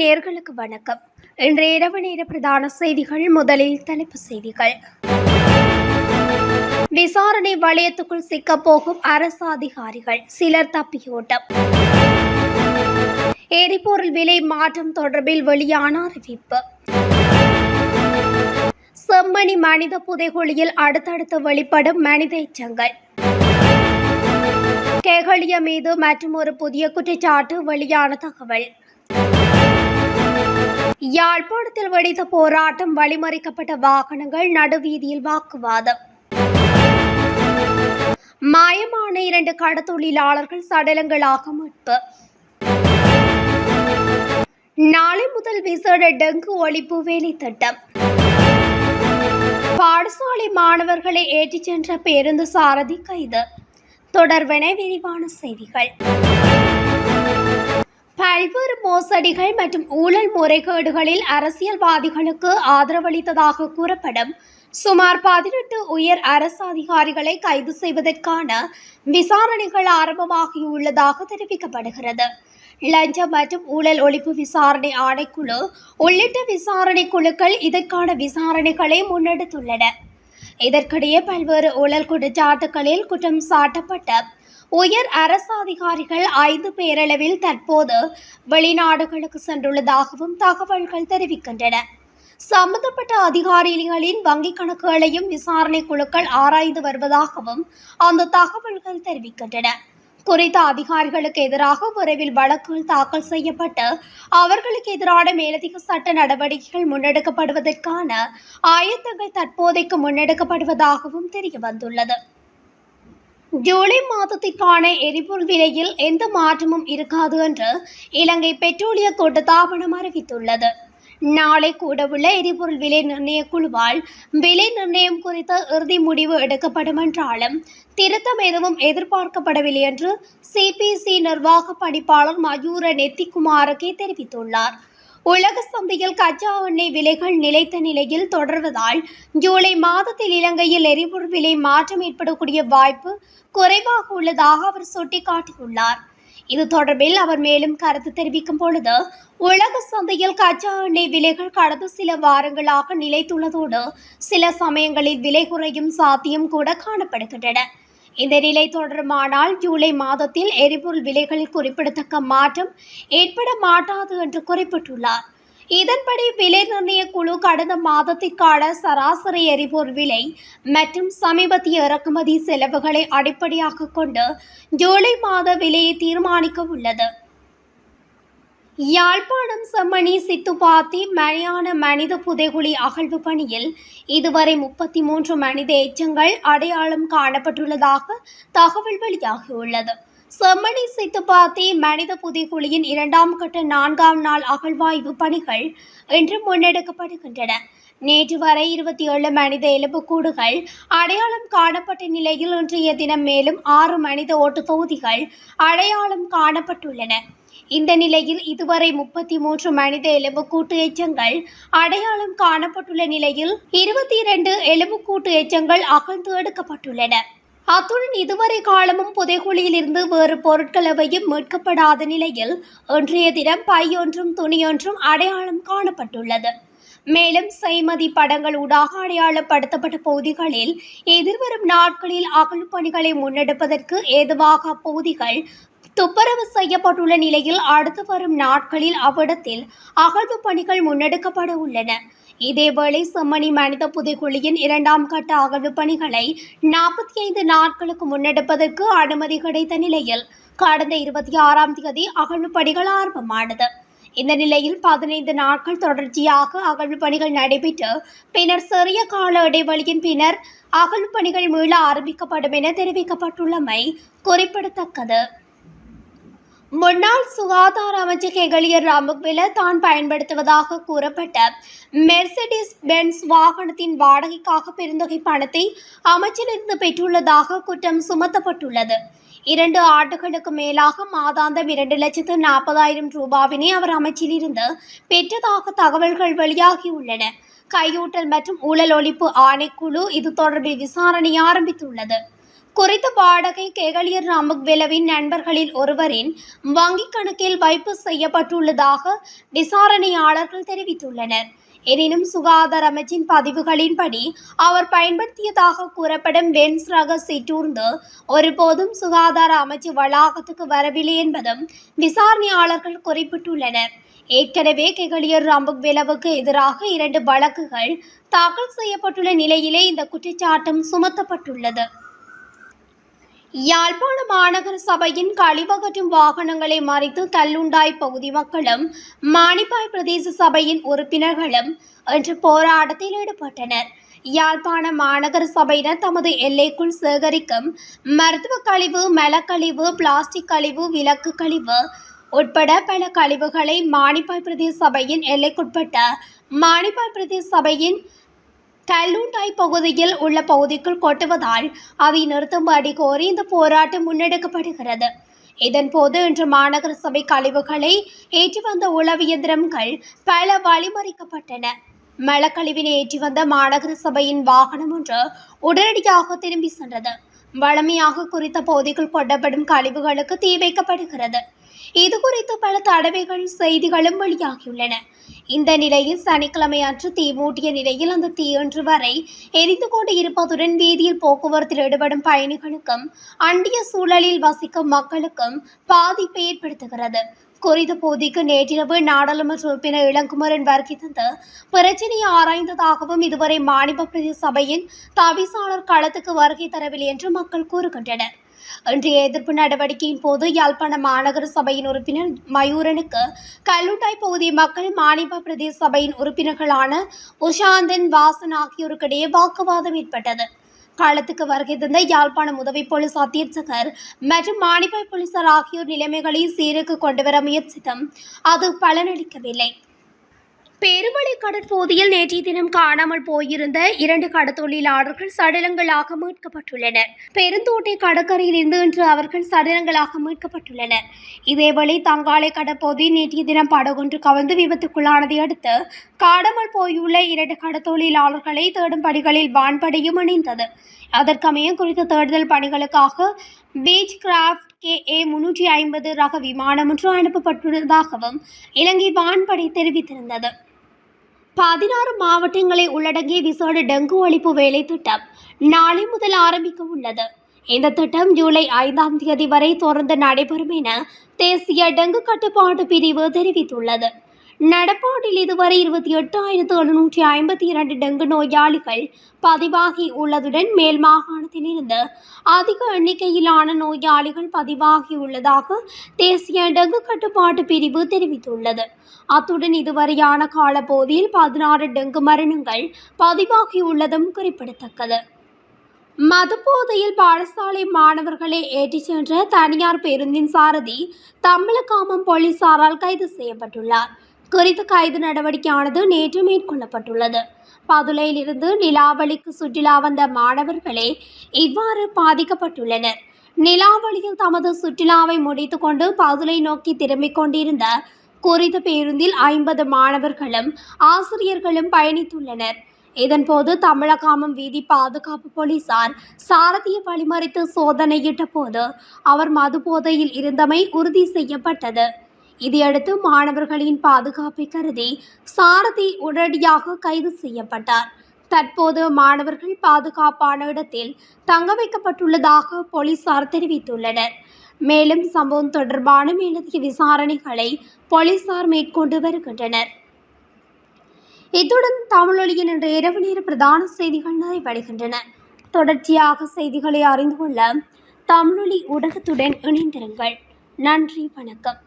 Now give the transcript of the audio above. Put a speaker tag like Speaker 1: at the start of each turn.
Speaker 1: நேர்களுக்கு வணக்கம். இன்றைய இரவு நேர பிரதான செய்திகள் முதலில் தலைப்பு செய்திகள். விசாரணை வளையத்துக்குள் சிக்கப் போகும் அரசு அதிகாரிகள் சிலர் தப்பியோட்டம். எரிபொருள் விலை மாற்றம் தொடர்பில் வெளியான அறிவிப்பு. செம்மணி மனித புதைகுழியில் அடுத்தடுத்து வெளிப்படும் மனித எச்சங்கள். கேகலிய மீது மற்றும் ஒரு புதிய குற்றச்சாட்டு வெளியான தகவல். யாழ்ப்பாணத்தில் வெடித்த போராட்டம் வழிமறிக்கப்பட்ட வாகனங்கள் நடுவீதியில் வாக்குவாதம். மாயமான இரண்டு கடத்தொழிலாளர்கள் சடலங்களாக மீட்பு. நாளை முதல் விசேட டெங்கு ஒழிப்பு வேலை திட்டம். பாடசாலை மாணவர்களை ஏற்றிச் சென்ற பேருந்து சாரதி கைது. தொடர்பென விரிவான செய்திகள். பல்வேறு மோசடிகள் மற்றும் ஊழல் முறைகேடுகளில் அரசியல்வாதிகளுக்கு ஆதரவளித்ததாக கூறப்படும். சுமார் பதினெட்டு உயர் அரசு அதிகாரிகளை கைது செய்வதற்கான விசாரணைகள் ஆரம்பமாகியுள்ளதாக தெரிவிக்கப்படுகிறது. லஞ்சம் மற்றும் ஊழல் ஒழிப்பு விசாரணை ஆணைக்குழு உள்ளிட்ட விசாரணை குழுக்கள் இதற்கான விசாரணைகளை முன்னெடுத்துள்ளன. இதற்கிடையே பல்வேறு ஊழல் குற்றச்சாட்டுகளில் குற்றம் சாட்டப்பட்ட உயர் அரசு அதிகாரிகள் ஐந்து பேரளவில் தற்போது வெளிநாடுகளுக்கு சென்றுள்ளதாகவும் தகவல்கள் தெரிவிக்கின்றன. சம்பந்தப்பட்ட அதிகாரிகளின் வங்கிக் கணக்குகளையும் விசாரணை குழுக்கள் ஆராய்ந்து வருவதாகவும் அந்த தகவல்கள் தெரிவிக்கின்றன. குறித்த அதிகாரிகளுக்கு எதிராக விரைவில் வழக்குகள் தாக்கல் செய்யப்பட்டு அவர்களுக்கு எதிரான மேலதிக சட்ட நடவடிக்கைகள் முன்னெடுக்கப்படுவதற்கான ஆயத்தங்கள் தற்போதைக்கு முன்னெடுக்கப்படுவதாகவும் தெரிய வந்துள்ளது ஜூலை மாதத்திற்கான எரிபொருள் விலையில் எந்த மாற்றமும் இருக்காது என்று இலங்கை பெட்ரோலிய கூட்டத்தாபனம் அறிவித்துள்ளது நாளை கூடவுள்ள எரிபொருள் விலை நிர்ணய குழுவால் விலை நிர்ணயம் குறித்த இறுதி முடிவு எடுக்கப்படும் என்றாலும் திருத்தம் எதுவும் எதிர்பார்க்கப்படவில்லை என்று சிபிசி நிர்வாக பணிப்பாளர் மயூர நெத்திக்குமாரகே தெரிவித்துள்ளார் உலக சந்தையில் கச்சா எண்ணெய் விலைகள் நிலைத்த நிலையில் தொடர்வதால் ஜூலை மாதத்தில் இலங்கையில் எரிபொருள் விலை மாற்றம் ஏற்படக்கூடிய வாய்ப்பு குறைவாக உள்ளதாக அவர் சுட்டிக்காட்டியுள்ளார். இது தொடர்பில் அவர் மேலும் கருத்து தெரிவிக்கும் பொழுது உலக சந்தையில் கச்சா எண்ணெய் விலைகள் கடந்த சில வாரங்களாக நிலைத்துள்ளதோடு சில சமயங்களில் விலை குறையும் சாத்தியம் கூட காணப்படுகின்றன. இந்த நிலை தொடருமானால் ஜூலை மாதத்தில் எரிபொருள் விலைகளில் குறிப்பிடத்தக்க மாற்றம் ஏற்பட மாட்டாது என்று குறிப்பிட்டுள்ளார். இதன்படி விலை நிர்ணய குழு கடந்த மாதத்திற்கான சராசரி எரிபொருள் விலை மற்றும் சமீபத்திய இறக்குமதி செலவுகளை அடிப்படையாக கொண்டு ஜூலை மாத விலையை தீர்மானிக்க உள்ளது. யாழ்ப்பாணம் செம்மணி சித்துப்பாத்தி மணியான மனித புதைகுழி அகழ்வு பணியில் இதுவரை முப்பத்தி மூன்று மனித எச்சங்கள் அடையாளம் காணப்பட்டுள்ளதாக தகவல் வெளியாகியுள்ளது. செம்மணி சித்துப்பாத்தி மனித புதைகுழியின் இரண்டாம் கட்ட நான்காம் நாள் அகழ்வாய்வு பணிகள் இன்று முன்னெடுக்கப்படுகின்றன. நேற்று வரை இருபத்தி ஏழு மனித எலும்புக்கூடுகள் அடையாளம் காணப்பட்ட நிலையில் இன்றைய தினம் மேலும் ஆறு மனித ஓட்டு தொகுதிகள் அடையாளம் காணப்பட்டுள்ளன. இந்த நிலையில் இதுவரை முப்பத்தி மூன்று மனித எலும்புக்கூட்டு எச்சங்கள் அடையாளம் காணப்பட்டுள்ள நிலையில் இருபத்தி இரண்டு எலும்புக்கூட்டு எச்சங்கள் அகழ்ந்து எடுக்கப்பட்டுள்ளன. அத்துடன் இதுவரை காலமும் புதைகுழியிலிருந்து வேறு பொருட்கள் எவையும் மீட்கப்படாத நிலையில் இன்றைய தினம் பையொன்றும் துணியொன்றும் அடையாளம் காணப்பட்டுள்ளது. மேலும் செய்மதி படங்கள் ஊடாக அடையாளப்படுத்தப்பட்ட பகுதிகளில் எதிர்வரும் நாட்களில் அகழ்வு பணிகளை முன்னெடுப்பதற்கு ஏதுவாக அப்பகுதிகள் துப்புரவு செய்யப்பட்டுள்ள நிலையில் அடுத்து வரும் நாட்களில் அவ்விடத்தில் அகழ்வு பணிகள் முன்னெடுக்கப்பட உள்ளன. இதேவேளை செம்மணி மனித புதைக்குழியின் இரண்டாம் கட்ட அகழ்வு பணிகளை நாற்பத்தி ஐந்து நாட்களுக்கு முன்னெடுப்பதற்கு அனுமதி கிடைத்த நிலையில் கடந்த இருபத்தி ஆறாம் தேதி அகழ்வு பணிகள் ஆரம்பமானது. இந்த நிலையில் பதினைந்து நாட்கள் தொடர்ச்சியாக அகழ்வு பணிகள் நடைபெற்று பின்னர் சிறிய கால இடைவெளியின் பின்னர் அகழ்வு பணிகள் மீள ஆரம்பிக்கப்படும் என தெரிவிக்கப்பட்டுள்ளமை குறிப்பிடத்தக்கது. முன்னாள் சுகாதார அமைச்சர் கெகலியர் ராமக்வெல தான் பயன்படுத்துவதாக கூறப்பட்ட மெர்சடிஸ் பென்ஸ் வாகனத்தின் வாடகைக்காக பெருந்தொகை பணத்தை அமைச்சிலிருந்து பெற்றுள்ளதாக குற்றம் சுமத்தப்பட்டுள்ளது. இரண்டு ஆண்டுகளுக்கு மேலாக மாதாந்தம் இரண்டு லட்சத்து நாற்பதாயிரம் ரூபாவினை அவர் அமைச்சிலிருந்து பெற்றதாக தகவல்கள் வெளியாகியுள்ளன. கையூட்டல் மற்றும் ஊழல் ஒழிப்பு ஆணைக்குழு இது தொடர்பில் விசாரணை ஆரம்பித்துள்ளது. குறித்த வாடகை கேகலியர் ராமக்வெலவின் நண்பர்களில் ஒருவரின் வங்கிக் கணக்கில் வைப்பு செய்யப்பட்டுள்ளதாக விசாரணையாளர்கள் தெரிவித்துள்ளனர். எனினும் சுகாதார அமைச்சின் பதிவுகளின்படி அவர் பயன்படுத்தியதாக கூறப்படும் பென்ஸ் ரக சீட்டூர்ந்து ஒருபோதும் சுகாதார அமைச்சு வளாகத்துக்கு வரவில்லை என்பதும் விசாரணையாளர்கள் குறிப்பிட்டுள்ளனர். ஏற்கனவே கெகலியர் ரம்புக்வெலவுக்கு எதிராக இரண்டு வழக்குகள் தாக்கல் செய்யப்பட்டுள்ள நிலையிலே இந்த குற்றச்சாட்டும் சுமத்தப்பட்டுள்ளது. யாழ்ப்பாண மாநகர சபையின் கழிவகற்றும் வாகனங்களை மறித்து கல்லுண்டாய் பகுதி மக்களும் மானிப்பாய் பிரதேச சபையின் உறுப்பினர்களும் இன்று போராட்டத்தில் ஈடுபட்டனர். யாழ்ப்பாண மாநகர சபையினர் தமது எல்லைக்குள் சேகரிக்கும் மருத்துவ கழிவு மலக்கழிவு பிளாஸ்டிக் கழிவு விளக்கு கழிவு உட்பட பல கழிவுகளை மானிப்பாய் பிரதேச சபையின் எல்லைக்குட்பட்ட மானிப்பாய் பிரதேச சபையின் கல்லூண்டாய் பகுதியில் உள்ள பகுதிக்குள் கொட்டுவதால் அதை நிறுத்தும்படி கோரி இந்த போராட்டம் முன்னெடுக்கப்படுகிறது. இதன் போது இன்று மாநகர சபை கழிவுகளை ஏற்றி வந்த உளவு இயந்திரங்கள் பல வழிமறிக்கப்பட்டன. மலக்கழிவினை ஏற்றி வந்த மாநகர சபையின் வாகனம் ஒன்று உடனடியாக திரும்பி சென்றது. வளமையாக குறித்த பகுதிக்குள் கொட்டப்படும் கழிவுகளுக்கு தீ வைக்கப்படுகிறது. இது குறித்து பல தடவைகள் செய்திகளும் வெளியாகியுள்ளன. இந்த நிலையில் சனிக்கிழமை அன்று தீ மூட்டிய நிலையில் அந்த தீயொன்று வரை எரிந்து கொண்டு இருப்பதுடன் வீதியில் போக்குவரத்தில் ஈடுபடும் பயணிகளுக்கும் அண்டிய சூழலில் வசிக்கும் மக்களுக்கும் பாதிப்பை ஏற்படுத்துகிறது. குறித்த பகுதிக்கு நேற்றிரவு நாடாளுமன்ற உறுப்பினர் இளங்குமரன் வருகை தந்து பிரச்சினையை ஆராய்ந்ததாகவும் இதுவரை மாநில பிரதேச சபையின் தவிசாளர் களத்துக்கு வருகை தரவில்லை என்று மக்கள் கூறுகின்றனர். இன்றைய எதிர்ப்பு நடவடிக்கையின் போது யாழ்ப்பாண மாநகர சபையின் உறுப்பினர் மயூரனுக்கு கல்லுட்டாய் பகுதி மக்கள் மாநில பிரதேச சபையின் உறுப்பினர்களான உஷாந்தன் வாசன் ஆகியோருக்கிடையே வாக்குவாதம் ஏற்பட்டது. களத்துக்கு வருகை தந்த யாழ்ப்பாணம் உதவி போலீஸ் அத்தியட்சகர் மற்றும் மாணிப்பாய் போலீசார் ஆகியோர் நிலைமைகளை சீருக்கு கொண்டுவர முயற்சித்தும் அது பலனளிக்கவில்லை. பெருமளை கடற்பகுதியில் நேற்றைய தினம் காணாமல் போயிருந்த இரண்டு கடத்தொழிலாளர்கள் சடலங்களாக மீட்கப்பட்டுள்ளனர். பெருந்தோட்டை கடற்கரையிலிருந்து இன்று அவர்கள் சடலங்களாக மீட்கப்பட்டுள்ளனர். இதேவேளை தங்காலை கடற்பகுதியில் நேற்றைய தினம் படகொன்று கவிழ்ந்து விபத்துக்குள்ளானதை அடுத்து காணாமல் போயுள்ள இரண்டு கடத்தொழிலாளர்களை தேடும் பணிகளில் வான்படையும் இணைந்தது. அதற்கமைய குறித்த தேடுதல் பணிகளுக்காக பீச் கிராஃப்ட் கே ஏ முன்னூற்றி ஐம்பது ரக விமானம் ஒன்று அனுப்பப்பட்டுள்ளதாகவும் இலங்கை வான்படை தெரிவித்திருந்தது. பதினாறு மாவட்டங்களை உள்ளடங்கிய விசேட டெங்கு ஒழிப்பு வேலை திட்டம் நாளை முதல் ஆரம்பிக்க உள்ளது. இந்த திட்டம் ஜூலை ஐந்தாம் தேதி வரை தொடர்ந்து நடைபெறும் என தேசிய டெங்கு கட்டுப்பாட்டு பிரிவு தெரிவித்துள்ளது. நடப்பாண்டில் இதுவரை இருபத்தி எட்டாயிரத்து எழுநூற்றி ஐம்பத்தி இரண்டு டெங்கு நோயாளிகள் பதிவாகி உள்ளதுடன் மேல் மாகாணத்திலிருந்து அதிக எண்ணிக்கையிலான நோயாளிகள் பதிவாகி உள்ளதாக தேசிய டெங்கு கட்டுப்பாட்டு பிரிவு தெரிவித்துள்ளது. அத்துடன் இதுவரையான காலப்போதியில் பதினாறு டெங்கு மரணங்கள் பதிவாகியுள்ளதும் குறிப்பிடத்தக்கது. மதுபோதையில் பாடசாலை மாணவர்களை ஏற்றிச் சென்ற தனியார் பேருந்தின் சாரதி தமிழகாமம் போலீசாரால் கைது செய்யப்பட்டுள்ளார். குறித்த கைது நடவடிக்கையானது நேற்று மேற்கொள்ளப்பட்டுள்ளது. பதுளையிலிருந்து நிலாவளிக்கு சுற்றுலா வந்த மாணவர்களே இவ்வாறு பாதிக்கப்பட்டுள்ளனர். நிலாவளியில் தமது சுற்றுலாவை முடித்துக்கொண்டு பதுளை நோக்கி திரும்பிக் கொண்டிருந்த குறித்த பேருந்தில் ஐம்பது மாணவர்களும் ஆசிரியர்களும் பயணித்துள்ளனர். இதன்போது தமிழகாமம் வீதி பாதுகாப்பு போலீசார் சாரதியை வழிமறித்து சோதனையிட்ட போது அவர் மது போதையில் இருந்தமை உறுதி செய்யப்பட்டது. இதையடுத்து மாணவர்களின் பாதுகாப்பை கருதி சாரதி உடனடியாக கைது செய்யப்பட்டார். தற்போது மாணவர்கள் பாதுகாப்பான இடத்தில் தங்க வைக்கப்பட்டுள்ளதாக போலீசார் தெரிவித்துள்ளனர். மேலும் சம்பவம் தொடர்பான மேலதிக விசாரணைகளை போலீசார் மேற்கொண்டு வருகின்றனர். இத்துடன் தமிழொலியின் இன்று இரவு நேர பிரதான செய்திகள் நிறைவடைகின்றன. தொடர்ச்சியாக செய்திகளை அறிந்து கொள்ள தமிழொலி ஊடகத்துடன் இணைந்திருங்கள். நன்றி வணக்கம்.